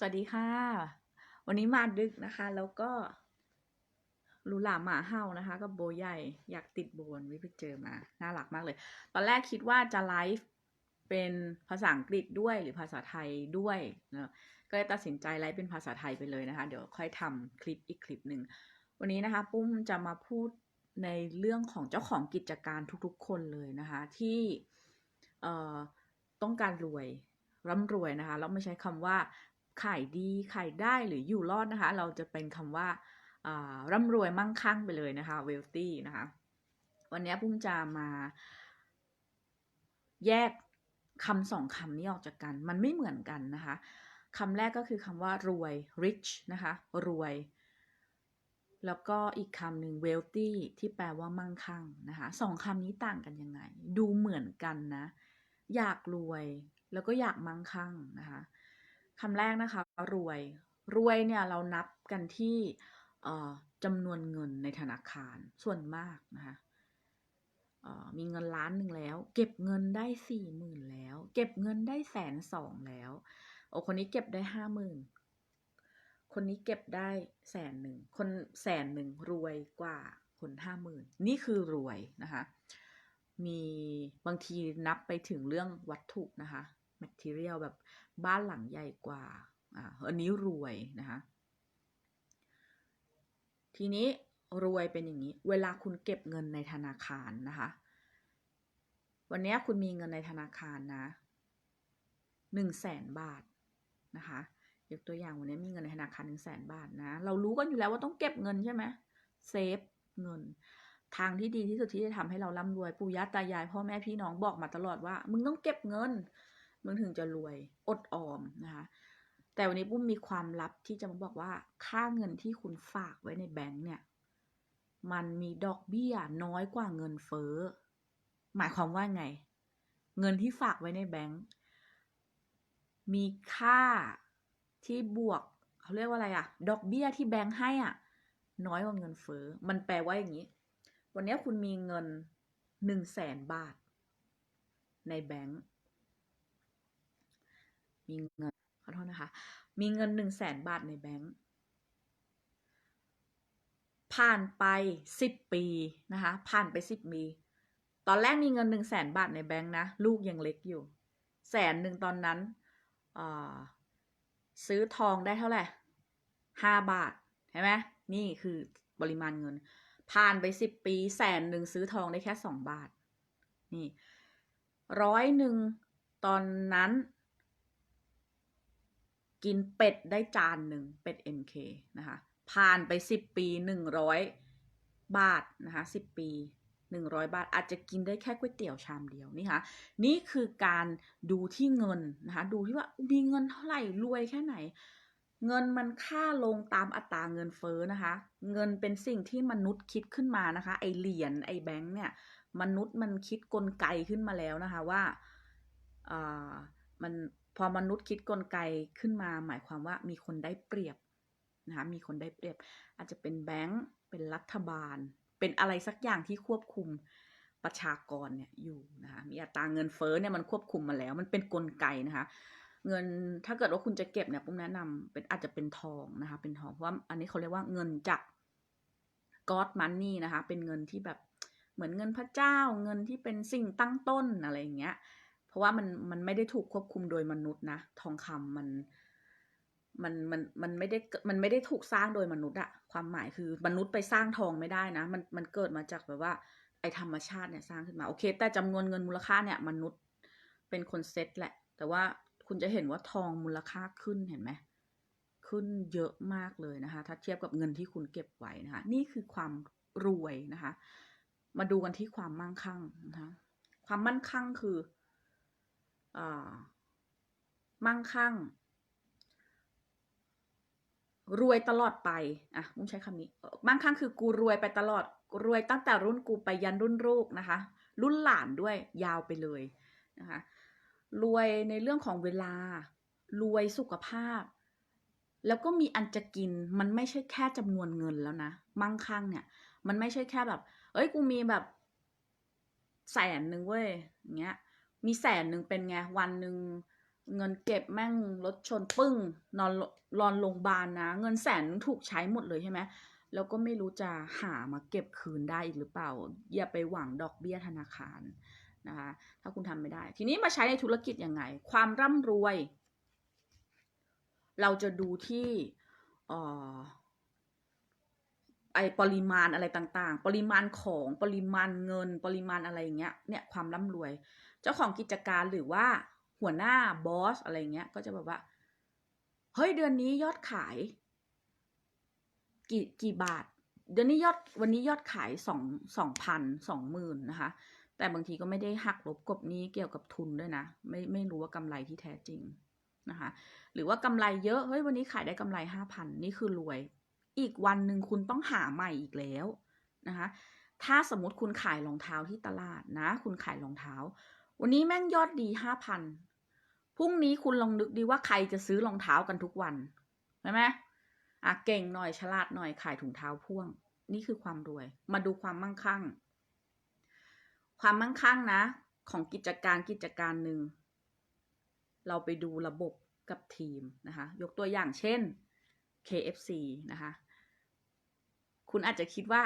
สวัสดีค่ะ วันนี้มาดึกนะคะ แล้วก็ลูหลาหมาเห่านะคะ กับโบใหญ่อยากติดโบนวิไปเจอมา น่ารักมากเลย ตอนแรกคิดว่าจะไลฟ์เป็นภาษาอังกฤษด้วยหรือภาษาไทยด้วยนะก็เลยตัดสินใจไลฟ์เป็นภาษาไทยไปเลยนะคะ เดี๋ยวค่อยทำคลิปอีกคลิปหนึ่ง วันนี้นะคะปุ้มจะมาพูดในเรื่องของเจ้าของกิจการทุกๆ คนเลยนะคะ ที่ต้องการรวยร่ำรวยนะคะแล้วไม่ใช้คำว่า ขายดีขายได้หรืออยู่รอดนะคะ เราจะเป็นคำว่าร่ำรวยมั่งคั่งไปเลยนะคะ wealthy นะคะ วันนี้ปุ้มจะมาแยกคำสองคำนี้ออกจากกัน มันไม่เหมือนกันนะคะคำแรกก็คือคำว่ารวย rich นะคะ รวย แล้วก็อีกคำหนึ่ง wealthy ที่แปลว่ามั่งคั่งนะคะสองคำนี้ต่างกันยังไง ดูเหมือนกันนะ อยากรวย แล้วก็อยากมั่งคั่งนะคะ คำแรกนะคะ รวย รวยเนี่ยเรานับกันที่จำนวนเงินในธนาคารส่วนมากนะคะมีเงินล้านหนึ่งแล้ว เก็บเงินได้สี่หมื่นแล้ว เก็บเงินได้แสนสองแล้วโอ้คนนี้เก็บได้ห้าหมื่นคนนี้เก็บได้แสนหนึ่งคนแสนหนึ่งรวยกว่าคนห้าหมื่นนี่คือรวยนะคะ มีบางทีนับไปถึงเรื่องวัตถุนะคะ material แบบ บ้านหลังใหญ่กว่าอ่าอันนี้รวยนะคะทีนี้รวยเป็นอย่างนี้ เวลาคุณเก็บเงินในธนาคารนะคะ วันนี้คุณมีเงินในธนาคารนะหนึ่งแสนบาทนะคะยกตัวอย่างวันนี้มีเงินในธนาคารหนึ่งแสนบาทนะ เรารู้กันอยู่แล้วว่าต้องเก็บเงินใช่ไหมเซฟเงิน ทางที่ดีที่สุดที่จะทำให้เราร่ำรวยปู่ย่าตายายพ่อแม่พี่น้องบอกมาตลอดว่า มึงต้องเก็บเงิน มึงถึงจะรวยอดออมนะคะแต่วันนี้ปุ้มมีความลับที่จะมาบอกว่าค่าเงินที่คุณฝากไว้ในแบงก์เนี่ย มันมีดอกเบี้ยน้อยกว่าเงินเฟ้อ หมายความว่าไง เงินที่ฝากไว้ในแบงก์มีค่าที่บวกเขาเรียกว่าอะไรอะดอกเบี้ยที่แบงก์ให้อะน้อยกว่าเงินเฟ้อ มันแปลว่าอย่างนี้ วันนี้คุณมีเงินหนึ่งแสนบาท ในแบงก์ มีเงินขอโทษนะคะ มีเงินหนึ่งแสนบาทในแบงก์ผ่านไปสิบปีนะคะผ่านไปสิบปี ตอนแรกมีเงินหนึ่งแสนบาทในแบงก์นะ ลูกยังเล็กอยู่แสนหนึ่งตอนนั้นซื้อทองได้เท่าไหร่ห้าบาทใช่ไหมนี่คือปริมาณเงิน ผ่านไปสิบปีแสนหนึ่งซื้อทองได้แค่สองบาท นี่ร้อยหนึ่งตอนนั้น กินเป็ดได้จานหนึ่งเป็ด MK นะคะ ผ่านไปสิบปีหนึ่งร้อยบาทนะคะสิบปีหนึ่งร้อยบาท อาจจะกินได้แค่ก๋วยเตี๋ยวชามเดียวนี่ค่ะนี่คือการดูที่เงินนะคะดูที่ว่ามีเงินเท่าไหร่รวยแค่ไหน เงินมันค่าลงตามอัตราเงินเฟ้อนะคะ เงินเป็นสิ่งที่มนุษย์คิดขึ้นมานะคะ ไอเหรียญไอแบงค์เนี่ยมนุษย์มันคิดกลไกขึ้นมาแล้วนะคะว่าอ่ามัน พอมนุษย์คิดกลไกขึ้นมา หมายความว่ามีคนได้เปรียบนะคะมีคนได้เปรียบ อาจจะเป็นแบงค์เป็นรัฐบาล เป็นอะไรสักอย่างที่ควบคุมประชากรเนี่ยอยู่นะคะมีอัตราเงินเฟ้อเนี่ยมันควบคุมมาแล้ว มันเป็นนกลไกนะคะ เงินถ้าเกิดว่าคุณจะเก็บเนี่ยผมแนะนำเป็นอาจจะเป็นทองนะคะเป็นทองเพราะว่าอันนี้เขาเรียกว่าเงินจาก God money นะคะ เป็นเงินที่แบบเหมือนเงินพระเจ้าเงินที่เป็นสิ่งตั้งต้นอะไรอย่างเงี้ย ราะว่ามันมันไม่ได้ถูกควบคุมโดยมนุษย์นะ ทองคำมันมันมันมันไม่ได้มันไม่ได้ถูกสร้างโดยมนุษย์อะความหมายคือมนุษย์ไปสร้างทองไม่ได้นะ มันมันเกิดมาจากแบบว่า ไอธรรมชาติเนี่ยสร้างขึ้นมาโอเค แต่จำนวนเงินมูลค่าเนี่ย มนุษย์เป็นคนเซตแหละ แต่ว่าคุณจะเห็นว่าทองมูลค่าขึ้นเห็นไหมขึ้นเยอะมากเลยนะคะ ถ้าเทียบกับเงินที่คุณเก็บไว้นะคะ นี่คือความรวยนะคะ มาดูกันที่ความมั่งคั่งนะคะ ความมั่นคั่งคือ มั่งคั่ง รวยตลอดไป อะมุ้งใช้คำนี้ มั่งคั่งคือกูรวยไปตลอด รวยตั้งแต่รุ่นกูไปยันรุ่นลูกนะคะ รุ่นหลานด้วยยาวไปเลยนะคะ รวยในเรื่องของเวลา รวยสุขภาพ แล้วก็มีอันจะกิน มันไม่ใช่แค่จำนวนเงินแล้วนะ มั่งคั่งเนี่ย มันไม่ใช่แค่แบบ เอ้ย กูมีแบบแสนหนึ่งเว้ยอย่างเงี้ย มีแสนหนึ่งเป็นไง วันหนึ่งเงินเก็บแม่งรถชนปึ้ง นอนรอนโรงพยาบาลนะ เงินแสนถูกใช้หมดเลยใช่ไหมแล้วก็ไม่รู้จะหามาเก็บคืนได้อีกหรือเปล่า อย่าไปหวังดอกเบี้ยธนาคารนะคะถ้าคุณทำไม่ได้ ทีนี้มาใช้ในธุรกิจยังไง ความร่ำรวย เราจะดูที่อ่อ ปริมาณอะไรต่างๆ ปริมาณของปริมาณเงิน ปริมาณอะไรอย่างเงี้ยเนี่ยความร่ำรวย เจ้าของกิจการหรือว่าหัวหน้าบอสอะไรเงี้ยก็จะแบบว่าเฮ้ยเดือนนี้ยอดขาย กี่กี่บาท เดือนนี้ยอดวันนี้ยอดขายสองสองพันสองหมื่นนะคะ แต่บางทีก็ไม่ได้หักลบกบนี้เกี่ยวกับทุนด้วยนะ ไม่ไม่รู้ว่ากำไรที่แท้จริงนะคะ หรือว่ากำไรเยอะเฮ้ยวันนี้ขายได้กำไรห้าพันนี่คือรวย อีกวันหนึ่งคุณต้องหาใหม่อีกแล้วนะคะ ถ้าสมมติคุณขายรองเท้าที่ตลาดนะ คุณขายรองเท้า วันนี้แม่งยอดดีห้าพันพรุ่งนี้คุณลองนึกดีว่าใครจะซื้อรองเท้ากันทุกวันใช่ไหมอะเก่งหน่อยฉลาดหน่อยขายถุงเท้าพ่วง นี่คือความรวย มาดูความมั่งคั่ง ความมั่งคั่งนะ ของกิจการกิจการหนึ่งเราไปดูระบบกับทีมนะคะ ยกตัวอย่างเช่น KFC นะคะ คุณอาจจะคิดว่า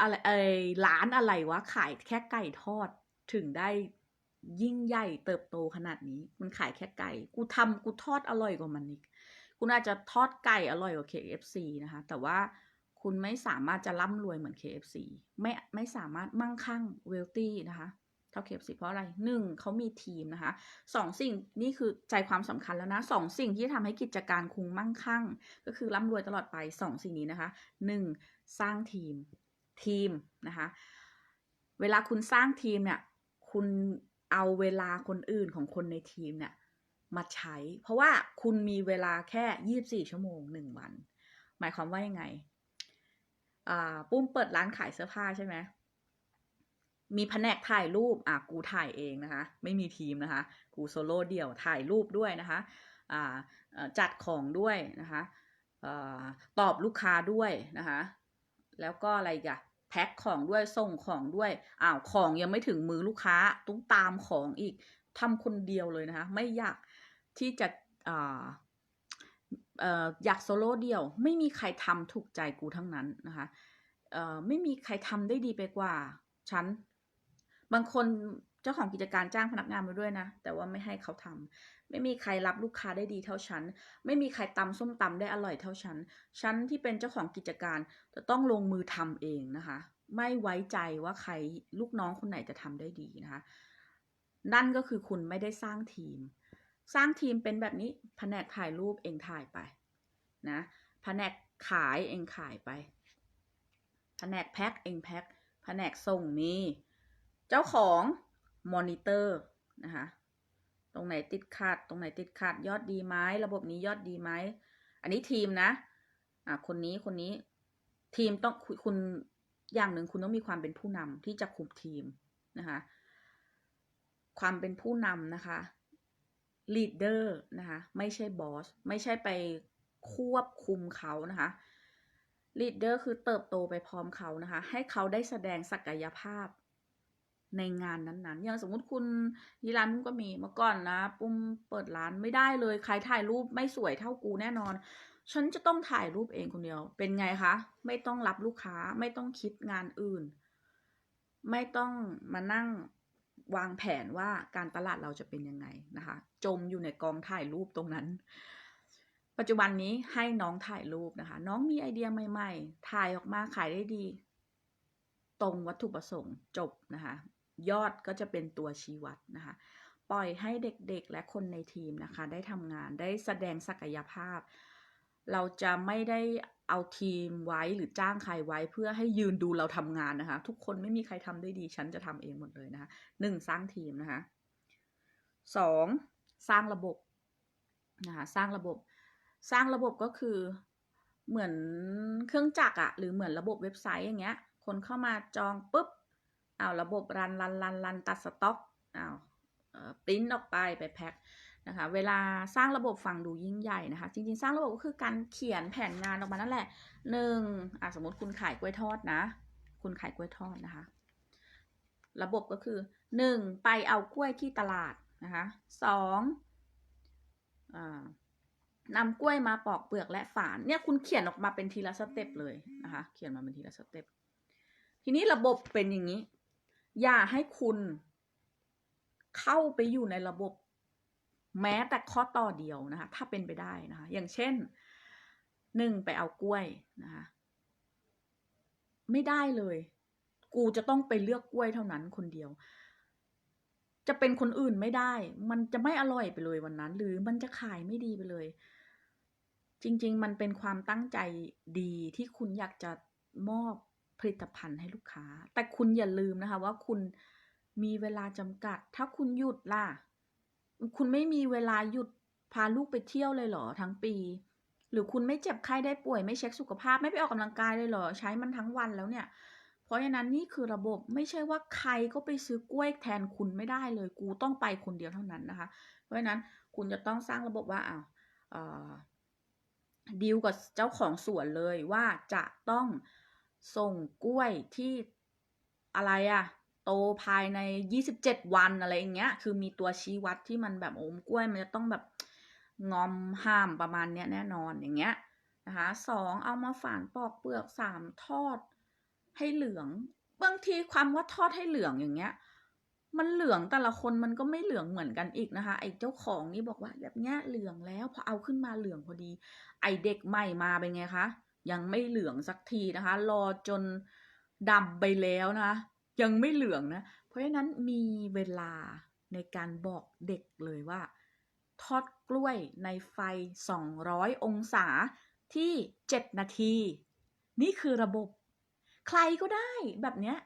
อะไรเอยร้านอะไรวะ ขายแค่ไก่ทอดถึงได้ยิ่งใหญ่เติบโตขนาดนี้ มันขายแค่ไก่ กูทำกูทอดอร่อยกว่ามันอีกคุณอาจจะทอดไก่อร่อยกว่า KFC นะคะ แต่ว่าคุณไม่สามารถจะร่ำรวยเหมือน KFC ไม่ไม่สามารถมั่งคั่งเวลตี้นะคะ เท่า KFC เพราะอะไรหนึ่งเขามีทีมนะคะสองสิ่งนี่คือใจความสำคัญแล้วนะสองสิ่งที่ทำให้กิจการคุงมั่งคั่ง ก็คือร่ำรวยตลอดไปสองสิ่งนี้นะคะหนึ่งสร้างทีมทีมนะคะเวลาคุณสร้างทีมเนี่ยคุณเอาเวลาคนอื่นของคนในทีมเนี่ยมาใช้ เพราะว่าคุณมีเวลาแค่ยี่บสี่ชั่วโมงหนึ่งวัน หมายความว่ายังไง อ่า ปุ้มเปิดร้านขายเสื้อผ้าใช่ไหม มีแผนกถ่ายรูป อะ กูถ่ายเองนะคะ ไม่มีทีมนะคะ กูโซโล่เดี่ยวถ่ายรูปด้วยนะคะ อ่า จัดของด้วยนะคะอ่อตอบลูกค้าด้วยนะคะ แล้วก็อะไรกะแพ็คของด้วย ส่งของด้วย อ้าว ของยังไม่ถึงมือลูกค้า ต้องตามของอีกทำคนเดียวเลยนะคะ ไม่อยากที่จะอ่าเอ่ออยากโซโล่เดียว ไม่มีใครทำถูกใจกูทั้งนั้นนะคะเอ่อไม่มีใครทำได้ดีไปกว่าฉัน บางคนเจ้าของกิจการจ้างพนักงานมาด้วยนะ แต่ว่าไม่ให้เขาทำไม่มีใครรับลูกค้าได้ดีเท่าฉัน ไม่มีใครตำส้มตำได้อร่อยเท่าฉัน ฉันที่เป็นเจ้าของกิจการจะต้องลงมือทำเองนะคะ ไม่ไว้ใจว่าใครลูกน้องคนไหนจะทำได้ดีนะคะ นั่นก็คือคุณไม่ได้สร้างทีม สร้างทีมเป็นแบบนี้แผนกถ่ายรูปเองถ่ายไปนะแผนกขายเองขายไปแผนกแพ็คเองแพ็คแผนกส่งมี เจ้าของมอนิเตอร์นะคะตรงไหนติดขัด ตรงไหนติดขัด ยอดดีไหมระบบนี้ยอดดีไหม อันนี้ทีมนะอะคนนี้คนนี้ทีมต้องคุณอย่างหนึ่งคุณต้องมีความเป็นผู้นำที่จะคุมทีมนะคะ ความเป็นผู้นำนะคะลีดเดอร์นะคะ ไม่ใช่บอสไม่ใช่ไปควบคุมเขานะคะลีดเดอร์คือเติบโตไปพร้อมเขานะคะ ให้เขาได้แสดงศักยภาพ ในงานนั้นๆ อย่างสมมุติคุณยีร้านปุ้มก็มีเมื่อก่อนนะ ปุ้มเปิดร้านไม่ได้เลย ใครถ่ายรูปไม่สวยเท่ากูแน่นอน ฉันจะต้องถ่ายรูปเองคนเดียว เป็นไงคะ ไม่ต้องรับลูกค้า ไม่ต้องคิดงานอื่น ไม่ต้องมานั่งวางแผนว่าการตลาดเราจะเป็นยังไงนะคะ จมอยู่ในกองถ่ายรูปตรงนั้น ปัจจุบันนี้ให้น้องถ่ายรูปนะคะ น้องมีไอเดียใหม่ ๆ ถ่ายออกมาขายได้ดี ตรงวัตถุประสงค์จบนะคะ ยอดก็จะเป็นตัวชี้วัดนะคะ ปล่อยให้เด็กๆและคนในทีมนะคะ ได้ทำงานได้แสดงศักยภาพ เราจะไม่ได้เอาทีมไว้หรือจ้างใครไว้เพื่อให้ยืนดูเราทำงานนะคะ ทุกคนไม่มีใครทำได้ดี ฉันจะทำเองหมดเลยนะคะหนึ่งสร้างทีมนะคะสองสร้างระบบนะคะสร้างระบบ สร้างระบบก็คือเหมือนเครื่องจักรอะหรือเหมือนระบบเว็บไซต์อย่างเงี้ย คนเข้ามาจองปุ๊บ เอาระบบรันรันรันรันตัดสต็อกเอาปริ้นออกไปไปแพ็คนะคะเวลาสร้างระบบฟังดูยิ่งใหญ่นะคะ จริงๆ สร้างระบบก็คือการเขียนแผนงานออกมานั่นแหละหนึ่งสมมติคุณขายกล้วยทอดนะ คุณขายกล้วยทอดนะคะ ระบบก็คือหนึ่งไปเอากล้วยที่ตลาดนะคะสองอนำกล้วยมาปอกเปลือกและฝานเนี่ยคุณเขียนออกมาเป็นทีละสเต็ปเลยนะคะ เขียนมาเป็นทีละสเต็ปทีนี้ระบบเป็นอย่างนี้ อย่าให้คุณเข้าไปอยู่ในระบบแม้แต่ข้อต่อเดียวนะคะ ถ้าเป็นไปได้นะคะ อย่างเช่นหนึ่งไปเอากล้วยนะคะไม่ได้เลย กูจะต้องไปเลือกกล้วยเท่านั้นคนเดียว จะเป็นคนอื่นไม่ได้ มันจะไม่อร่อยไปเลยวันนั้น หรือมันจะขายไม่ดีไปเลย จริง ๆ มันเป็นความตั้งใจดีที่คุณอยากจะมอบ ผลิตภัณฑ์ให้ลูกค้า แต่คุณอย่าลืมนะคะว่าคุณมีเวลาจำกัด ถ้าคุณหยุดล่ะ คุณไม่มีเวลาหยุดพาลูกไปเที่ยวเลยเหรอทั้งปี หรือคุณไม่เจ็บไข้ได้ป่วยไม่เช็คสุขภาพไม่ไปออกกำลังกายเลยเหรอ ใช้มันทั้งวันแล้วเนี่ย เพราะฉะนั้นนี่คือระบบไม่ใช่ว่าใครก็ไปซื้อกล้วยแทนคุณไม่ได้เลย กูต้องไปคนเดียวเท่านั้นนะคะ เพราะฉะนั้นคุณจะต้องสร้างระบบว่าอ้าวดีลกับเจ้าของสวนเลยว่าจะต้อง ส่งกล้วยที่อะไรอะโตภายใน 27 วันอะไรอย่างเงี้ย คือมีตัวชี้วัดที่มันแบบโอ้มกล้วยมันจะต้องแบบงอมห้ามประมาณเนี้ยแน่นอนอย่างเงี้ยนะคะสองเอามาฝานปอกเปลือกสามทอดให้เหลือง บางทีความว่าทอดให้เหลืองอย่างเงี้ย มันเหลืองแต่ละคนมันก็ไม่เหลืองเหมือนกันอีกนะคะไอ้เจ้าของนี่บอกว่าแบบเนี้ยเหลืองแล้วพอเอาขึ้นมาเหลืองพอดี ไอเด็กใหม่มาเป็นไงคะ ยังไม่เหลืองสักทีนะคะ รอจนดำไปแล้วนะยังไม่เหลืองนะ เพราะฉะนั้นมีเวลาในการบอกเด็กเลยว่า ทอดกล้วยในไฟ 200 องศาที่ 7 นาที นี่คือระบบ ใครก็ได้แบบเนี้ย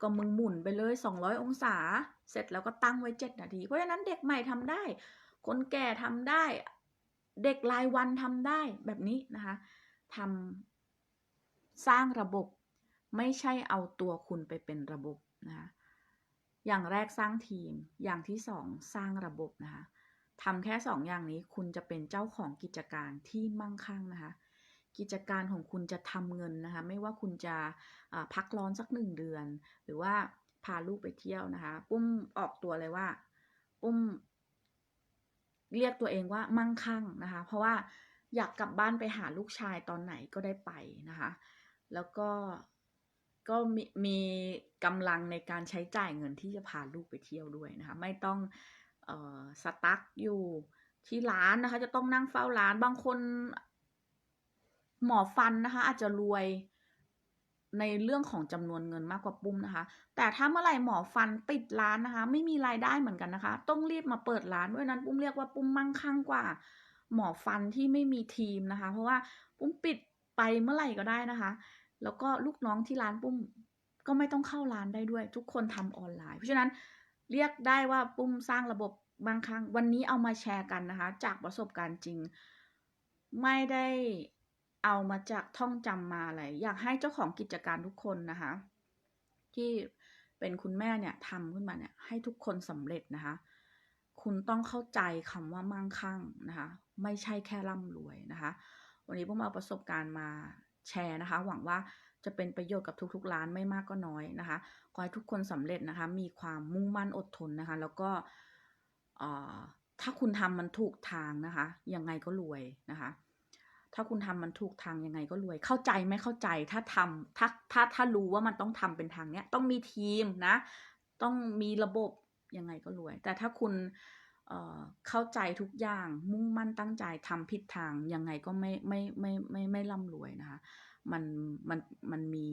ก็มึงหมุนไปเลย 200 องศา เสร็จแล้วก็ตั้งไว้ 7 นาที เพราะฉะนั้นเด็กใหม่ทำได้ คนแก่ทำได้ เด็กรายวันทำได้แบบนี้นะคะ ทำสร้างระบบ ไม่ใช่เอาตัวคุณไปเป็นระบบนะคะอย่างแรกสร้างทีม อย่างที่สองสร้างระบบนะคะทำแค่สองอย่างนี้คุณจะเป็นเจ้าของกิจการที่มั่งคั่งนะคะ กิจการของคุณจะทำเงินนะคะ ไม่ว่าคุณจะพักร้อนสักหนึ่งเดือน หรือว่าพาลูกไปเที่ยวนะคะ ปุ้มออกตัวเลยว่า ปุ้ม เรียกตัวเองว่ามั่งคั่งนะคะ เพราะว่า อยากกลับบ้านไปหาลูกชายตอนไหนก็ได้ไปนะคะ แล้วก็ก็มีมีกำลังในการใช้จ่ายเงินที่จะพาลูกไปเที่ยวด้วยนะคะ ไม่ต้องออสตั๊กอยู่ที่ร้านนะคะ จะต้องนั่งเฝ้าร้านบางคนหมอฟันนะคะ อาจจะรวยในเรื่องของจำนวนเงินมากกว่าปุ้มนะคะ แต่ถ้าเมื่อไหร่หมอฟันปิดร้านนะคะ ไม่มีรายได้เหมือนกันนะคะ ต้องรีบมาเปิดร้านด้วยนั้นปุ้มเรียกว่าปุ้มมั่งคั่งกว่า หมอฟันที่ไม่มีทีมนะคะ เพราะว่าปุ้มปิดไปเมื่อไหร่ก็ได้นะคะ แล้วก็ลูกน้องที่ร้านปุ้มก็ไม่ต้องเข้าร้านได้ด้วย ทุกคนทำออนไลน์ เพราะฉะนั้นเรียกได้ว่าปุ้มสร้างระบบบางครั้ง วันนี้เอามาแชร์กันนะคะ จากประสบการณ์จริง ไม่ได้เอามาจากท่องจำมาอะไร อยากให้เจ้าของกิจการทุกคนนะคะ ที่เป็นคุณแม่เนี่ยทำขึ้นมาเนี่ยให้ทุกคนสำเร็จนะคะ คุณต้องเข้าใจคำว่ามั่งคั่งนะคะ ไม่ใช่แค่ร่ำรวยนะคะ วันนี้พวกมาประสบการณ์มาแชร์นะคะ หวังว่าจะเป็นประโยชน์กับทุกๆร้านไม่มากก็น้อยนะคะ ขอให้ทุกคนสำเร็จนะคะ มีความมุ่งมั่นอดทนนะคะ แล้วก็ถ้าคุณทำมันถูกทางนะคะ ยังไงก็รวยนะคะ ถ้าคุณทำมันถูกทางยังไงก็รวย เข้าใจไม่เข้าใจ ถ้าทำถ้าถ้าถ้ารู้ว่ามันต้องทำเป็นทางเนี้ย ต้องมีทีมนะ ต้องมีระบบ ยังไงก็รวย แต่ถ้าคุณเเข้าใจทุกอย่างมุ่งมั่นตั้งใจทำผิดทาง ยังไงก็ไม่ไม่ไม่ไม่ไม่ร่ำรวยนะคะมันมันมันมี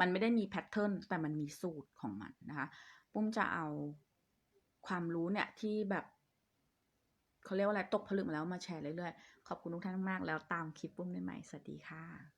มันไม่ได้มีแพทเทิร์นแต่มันมีสูตรของมันนะคะปุ้มจะเอาความรู้เนี่ยที่แบบเขาเรียกว่าอะไรตกผลึกมาแล้วมาแชร์เรื่อยๆ ขอบคุณทุกท่านมากๆแล้วตามคลิปปุ้มได้ใหม่ สวัสดีค่ะ